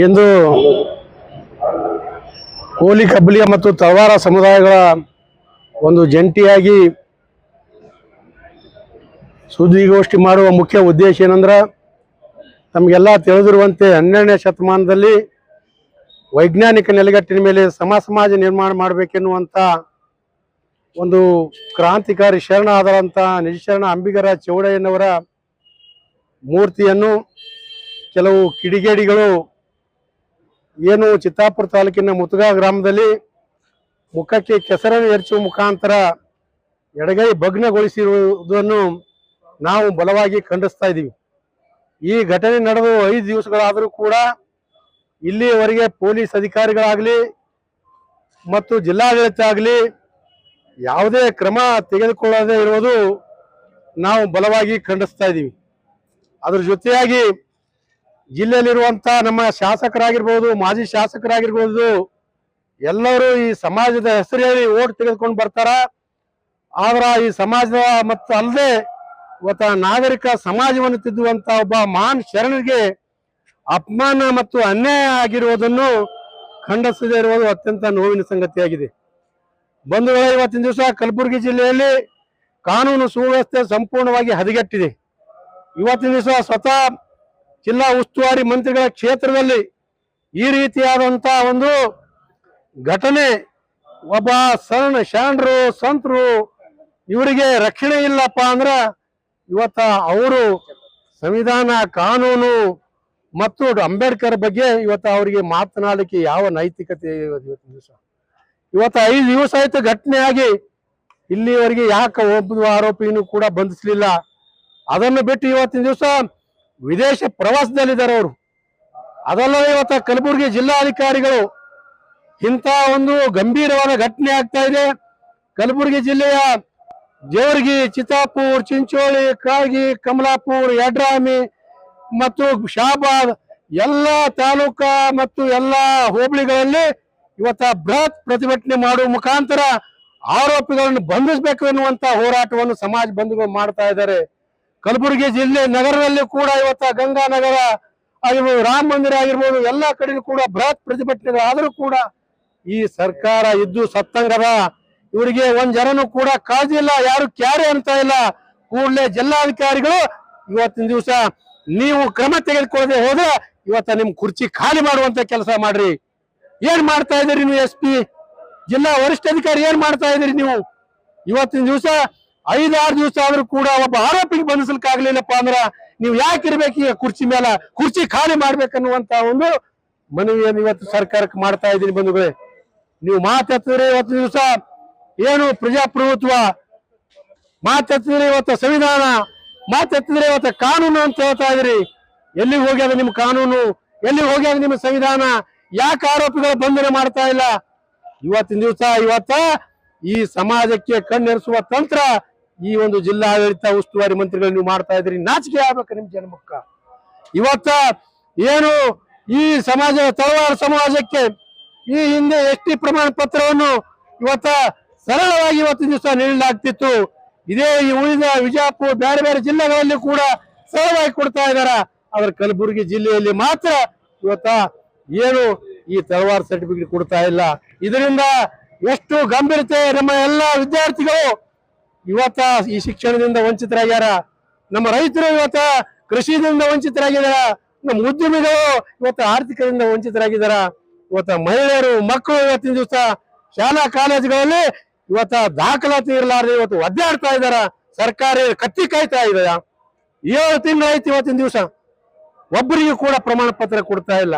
ಎಂದು ಕೋಲಿ ಕಬ್ಬಲಿಯ ಮತ್ತು ತಳವಾರ ಸಮುದಾಯಗಳ ಒಂದು ಜಂಟಿಯಾಗಿ ಸುದ್ದಿಗೋಷ್ಠಿ ಮಾಡುವ ಮುಖ್ಯ ಉದ್ದೇಶ ಏನಂದ್ರೆ, ನಮಗೆಲ್ಲ ತಿಳಿದಿರುವಂತೆ ಹನ್ನೆರಡನೇ ಶತಮಾನದಲ್ಲಿ ವೈಜ್ಞಾನಿಕ ನೆಲೆಗಟ್ಟಿನ ಮೇಲೆ ಸಮ ಸಮಾಜ ನಿರ್ಮಾಣ ಮಾಡಬೇಕೆನ್ನುವಂಥ ಒಂದು ಕ್ರಾಂತಿಕಾರಿ ಶರಣ ಆದರಂಥ ನಿಜಶರಣ ಅಂಬಿಗರ ಚೌಡಯ್ಯನವರ ಮೂರ್ತಿಯನ್ನು ಕೆಲವು ಕಿಡಿಗೇಡಿಗಳು ಏನು ಚಿತ್ತಾಪುರ ತಾಲೂಕಿನ ಮುತುಗಾ ಗ್ರಾಮದಲ್ಲಿ ಮುಖಕ್ಕೆ ಕೆಸರನ್ನು ಎರಚುವ ಮುಖಾಂತರ ಎಡಗೈ ಭಗ್ನಗೊಳಿಸಿರುವುದನ್ನು ನಾವು ಬಲವಾಗಿ ಖಂಡಿಸ್ತಾ ಇದ್ದೀವಿ. ಈ ಘಟನೆ ನಡೆದು ಐದು ದಿವಸಗಳಾದರೂ ಕೂಡ ಇಲ್ಲಿಯವರೆಗೆ ಪೊಲೀಸ್ ಅಧಿಕಾರಿಗಳಾಗಲಿ ಮತ್ತು ಜಿಲ್ಲಾಡಳಿತ ಆಗಲಿ ಯಾವುದೇ ಕ್ರಮ ತೆಗೆದುಕೊಳ್ಳದೇ ಇರುವುದು ನಾವು ಬಲವಾಗಿ ಖಂಡಿಸ್ತಾ ಇದ್ದೀವಿ. ಅದರ ಜೊತೆಯಾಗಿ ಜಿಲ್ಲೆಯಲ್ಲಿರುವಂತ ನಮ್ಮ ಶಾಸಕರಾಗಿರ್ಬೋದು, ಮಾಜಿ ಶಾಸಕರಾಗಿರ್ಬೋದು, ಎಲ್ಲರೂ ಈ ಸಮಾಜದ ಹೆಸರು ಹೇಳಿ ಓಟ್ ತೆಗೆದುಕೊಂಡು ಬರ್ತಾರ. ಆದ್ರ ಈ ಸಮಾಜದ ಮತ್ತು ಅಲ್ಲದೆ ಇವತ್ತ ನಾಗರಿಕ ಸಮಾಜವನ್ನು ತಿದ್ದುವಂತ ಒಬ್ಬ ಮಹಾನ್ ಶರಣರಿಗೆ ಅಪಮಾನ ಮತ್ತು ಅನ್ಯಾಯ ಆಗಿರುವುದನ್ನು ಖಂಡಿಸದೇ ಇರುವುದು ಅತ್ಯಂತ ನೋವಿನ ಸಂಗತಿಯಾಗಿದೆ. ಬಂಧುಗಳೇ, ಇವತ್ತಿನ ದಿವಸ ಕಲಬುರಗಿ ಜಿಲ್ಲೆಯಲ್ಲಿ ಕಾನೂನು ಸುವ್ಯವಸ್ಥೆ ಸಂಪೂರ್ಣವಾಗಿ ಹದಗೆಟ್ಟಿದೆ. ಇವತ್ತಿನ ದಿವಸ ಸ್ವತಃ ಜಿಲ್ಲಾ ಉಸ್ತುವಾರಿ ಮಂತ್ರಿಗಳ ಕ್ಷೇತ್ರದಲ್ಲಿ ಈ ರೀತಿಯಾದಂತ ಒಂದು ಘಟನೆ, ಒಬ್ಬ ಸಣ್ಣ ಶರಣರು ಸಂತರು, ಇವರಿಗೆ ರಕ್ಷಣೆ ಇಲ್ಲಪ್ಪ ಅಂದ್ರ ಇವತ್ತ ಅವರು ಸಂವಿಧಾನ ಕಾನೂನು ಮತ್ತು ಅಂಬೇಡ್ಕರ್ ಬಗ್ಗೆ ಇವತ್ತ ಅವರಿಗೆ ಮಾತನಾಡಲಿಕ್ಕೆ ಯಾವ ನೈತಿಕತೆ ಇವತ್ತು ಇವತ್ತಿನ ದಿವಸ? ಇವತ್ತು ಐದು ದಿವಸ ಆಯ್ತು ಘಟನೆ ಆಗಿ ಇಲ್ಲಿವರೆಗೆ ಯಾಕೆ ಒಬ್ಬ ಆರೋಪಿಯನ್ನು ಕೂಡ ಬಂಧಿಸಲಿಲ್ಲ? ಅದನ್ನು ಬಿಟ್ಟು ಇವತ್ತಿನ ದಿವಸ ವಿದೇಶ ಪ್ರವಾಸದಲ್ಲಿದ್ದಾರೆ ಅವರು. ಅದಲ್ಲದೆ ಇವತ್ತ ಕಲಬುರಗಿ ಜಿಲ್ಲಾಧಿಕಾರಿಗಳು ಇಂಥ ಒಂದು ಗಂಭೀರವಾದ ಘಟನೆ ಆಗ್ತಾ ಇದೆ. ಕಲಬುರಗಿ ಜಿಲ್ಲೆಯ ಜೇವರ್ಗಿ ಚಿತ್ತಾಪುರ್, ಚಿಂಚೋಳಿ ಕಾಗಿ ಕಮಲಾಪುರ್, ಯಡ್ರಾಮಿ ಮತ್ತು ಶಾಬಾದ್ ಎಲ್ಲ ತಾಲೂಕಾ ಮತ್ತು ಎಲ್ಲ ಹೋಬಳಿಗಳಲ್ಲಿ ಇವತ್ತ ಬೃಹತ್ ಪ್ರತಿಭಟನೆ ಮಾಡುವ ಮುಖಾಂತರ ಆರೋಪಿಗಳನ್ನು ಬಂಧಿಸಬೇಕು ಎನ್ನುವಂತ ಹೋರಾಟವನ್ನು ಸಮಾಜ ಬಂಧುಗಳು ಮಾಡ್ತಾ ಇದ್ದಾರೆ. ಕಲಬುರಗಿ ಜಿಲ್ಲೆ ನಗರದಲ್ಲಿ ಕೂಡ ಇವತ್ತ ಗಂಗಾನಗರ ಆಗಿರ್ಬೋದು, ರಾಮ ಮಂದಿರ ಆಗಿರ್ಬೋದು, ಎಲ್ಲಾ ಕಡೆಗೂ ಕೂಡ ಬೃಹತ್ ಪ್ರತಿಭಟನೆಗಳು ಆದರೂ ಕೂಡ ಈ ಸರ್ಕಾರ ಇದ್ದು ಸತ್ತಂಗದ. ಇವರಿಗೆ ಒಂದ್ ಜನನು ಕೂಡ ಕಾಳಜಿ ಇಲ್ಲ, ಯಾರು ಕ್ಯಾರೆ ಅಂತ ಇಲ್ಲ. ಕೂಡಲೇ ಜಿಲ್ಲಾಧಿಕಾರಿಗಳು ಇವತ್ತಿನ ದಿವಸ ನೀವು ಕ್ರಮ ತೆಗೆದುಕೊಳ್ಳದೆ ಹೋದ್ರೆ ಇವತ್ತ ನಿಮ್ ಕುರ್ಚಿ ಖಾಲಿ ಮಾಡುವಂತ ಕೆಲಸ ಮಾಡ್ರಿ. ಏನ್ ಮಾಡ್ತಾ ಇದೀರಿ ನೀವು ಎಸ್ ಪಿ? ಜಿಲ್ಲಾ ವರಿಷ್ಠಾಧಿಕಾರಿ ಏನ್ ಮಾಡ್ತಾ ಇದೀರಿ ನೀವು? ಇವತ್ತಿನ ದಿವಸ ಐದಾರು ದಿವಸ ಆದ್ರೂ ಕೂಡ ಒಬ್ಬ ಆರೋಪಿಗೆ ಬಂಧಿಸಲಿಕ್ಕಾಗ್ಲಿಲ್ಲಪ್ಪ ಅಂದ್ರ ನೀವು ಯಾಕೆ ಇರ್ಬೇಕು ಈಗ ಕುರ್ಚಿ ಮೇಲೆ? ಕುರ್ಚಿ ಖಾಲಿ ಮಾಡ್ಬೇಕನ್ನುವಂತ ಒಂದು ಮನವಿಯನ್ನು ಇವತ್ತು ಸರ್ಕಾರಕ್ಕೆ ಮಾಡ್ತಾ ಇದ್ದೀನಿ ಬಂಧುಗಳೇ. ನೀವು ಮಾತೆತ್ತಿದ್ರೆ ಇವತ್ತು ದಿವಸ ಏನು ಪ್ರಜಾಪ್ರಭುತ್ವ? ಮಾತೆತ್ತಿದ್ರೆ ಇವತ್ತು ಸಂವಿಧಾನ? ಮಾತೆತ್ತಿದ್ರೆ ಇವತ್ತು ಕಾನೂನು ಅಂತ ಹೇಳ್ತಾ ಇದ್ರಿ ಎಲ್ಲಿ ಹೋಗ್ಯಾದ ನಿಮ್ಮ ಕಾನೂನು? ಎಲ್ಲಿ ಹೋಗ್ಯಾದ ನಿಮ್ಮ ಸಂವಿಧಾನ? ಯಾಕೆ ಆರೋಪಿಗಳ ಬಂಧನೆ ಮಾಡ್ತಾ ಇಲ್ಲ? ಇವತ್ತಿನ ದಿವಸ ಇವತ್ತ ಈ ಸಮಾಜಕ್ಕೆ ಕಣ್ಣೆರೆಸುವ ತಂತ್ರ ಈ ಒಂದು ಜಿಲ್ಲಾಡಳಿತ ಉಸ್ತುವಾರಿ ಮಂತ್ರಿಗಳು ನೀವು ಮಾಡ್ತಾ ಇದ್ರಿ ನಾಚಿಕೆ ಆಗ್ಬೇಕು ನಿಮ್ ಜನ್ಮಕ್ಕ. ಇವತ್ತ ಏನು ಈ ಸಮಾಜ, ತಳವಾರ ಸಮಾಜಕ್ಕೆ ಈ ಹಿಂದೆ ಎಸ್ ಟಿ ಪ್ರಮಾಣ ಪತ್ರವನ್ನು ಇವತ್ತ ಸರಳವಾಗಿ ಇವತ್ತು ದಿವಸ ನೀಡಲಾಗ್ತಿತ್ತು. ಇದೇ ಈ ಉಳಿದ ವಿಜಯಪುರ ಬೇರೆ ಬೇರೆ ಜಿಲ್ಲೆಗಳಲ್ಲಿ ಕೂಡ ಸರಳವಾಗಿ ಕೊಡ್ತಾ ಇದಾರ. ಆದ್ರೆ ಕಲಬುರಗಿ ಜಿಲ್ಲೆಯಲ್ಲಿ ಮಾತ್ರ ಇವತ್ತ ಏನು ಈ ತಳವಾರ ಸರ್ಟಿಫಿಕೇಟ್ ಕೊಡ್ತಾ ಇಲ್ಲ. ಇದರಿಂದ ಎಷ್ಟು ಗಂಭೀರತೆ ನಮ್ಮ ಎಲ್ಲ ವಿದ್ಯಾರ್ಥಿಗಳು ಇವತ್ತ ಈ ಶಿಕ್ಷಣದಿಂದ ವಂಚಿತರಾಗ್ಯಾರ. ನಮ್ಮ ರೈತರು ಇವತ್ತ ಕೃಷಿದಿಂದ ವಂಚಿತರಾಗಿದಾರ. ನಮ್ಮ ಉದ್ಯಮಿಗಳು ಇವತ್ತು ಆರ್ಥಿಕದಿಂದ ವಂಚಿತರಾಗಿದಾರ. ಇವತ್ತ ಮಹಿಳೆಯರು, ಮಕ್ಕಳು ಇವತ್ತಿನ ದಿವಸ ಶಾಲಾ ಕಾಲೇಜುಗಳಲ್ಲಿ ಇವತ್ತ ದಾಖಲಾತಿ ಇರಲಾರ್ದೆ ಇವತ್ತು ಒದ್ದಾಡ್ತಾ ಇದಾರ. ಸರ್ಕಾರ ಕತ್ತಿ ಕಾಯ್ತಾ ಇದೆಯಾ ಏಳು ತಿಂಗಳಾಯ್ತು ಇವತ್ತಿನ ದಿವಸ. ಒಬ್ಬರಿಗೂ ಕೂಡ ಪ್ರಮಾಣ ಪತ್ರ ಕೊಡ್ತಾ ಇಲ್ಲ.